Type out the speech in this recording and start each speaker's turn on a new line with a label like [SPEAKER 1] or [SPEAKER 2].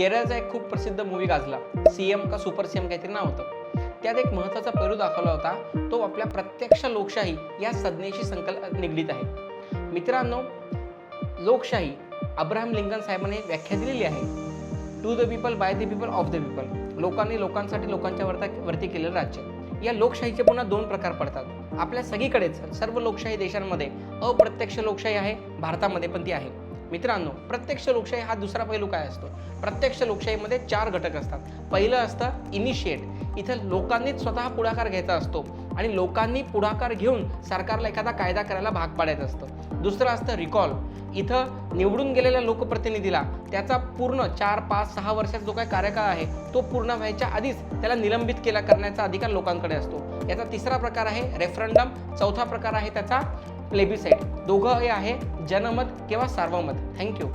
[SPEAKER 1] केरळचा एक खूप प्रसिद्ध मूवी गाजला. सी एम का सुपर सी एम काहीतरी नाव होतं. त्यात एक महत्त्वाचा पैलू दाखवला होता. तो आपल्या प्रत्यक्ष लोकशाही या संज्ञेशी संकल्प निगडीत आहे. मित्रांनो लोकशाही अब्राहम लिंकन साहेबांनी व्याख्या दिलेली आहे. To the people by the people of the people लोकांनी लोकांसाठी लोकांच्या वरता वरती केलेलं राज्य. या लोकशाहीचे पुन्हा दोन प्रकार पडतात. आपल्या सगळीकडेच सर्व लोकशाही देशांमध्ये अप्रत्यक्ष लोकशाही आहे भारतामध्ये पण ती आहे. मित्रांनो प्रत्यक्ष लोकशाही हा दुसरा पैलू काय असतो? प्रत्यक्ष लोकशाहीमध्ये चार घटक असतात. पहिलं असतं इनिशिएट इथं लोकांनीच स्वतः पुढाकार घ्यायचा असतो आणि लोकांनी पुढाकार घेऊन सरकारला एखादा कायदा करायला भाग पाडायचं असतं. दुसरं असतं रिकॉल इथं निवडून गेलेल्या लोकप्रतिनिधीला त्याचा पूर्ण चार पाच सहा वर्षाचा जो काही कार्यकाळ आहे तो पूर्ण व्हायच्या आधीच त्याला निलंबित केला करण्याचा अधिकार लोकांकडे असतो. याचा तिसरा प्रकार आहे रेफरंडम चौथा प्रकार आहे त्याचा प्लेबिसाईट दोघं हे आहे जनमत किंवा सार्वमत. थँक्यू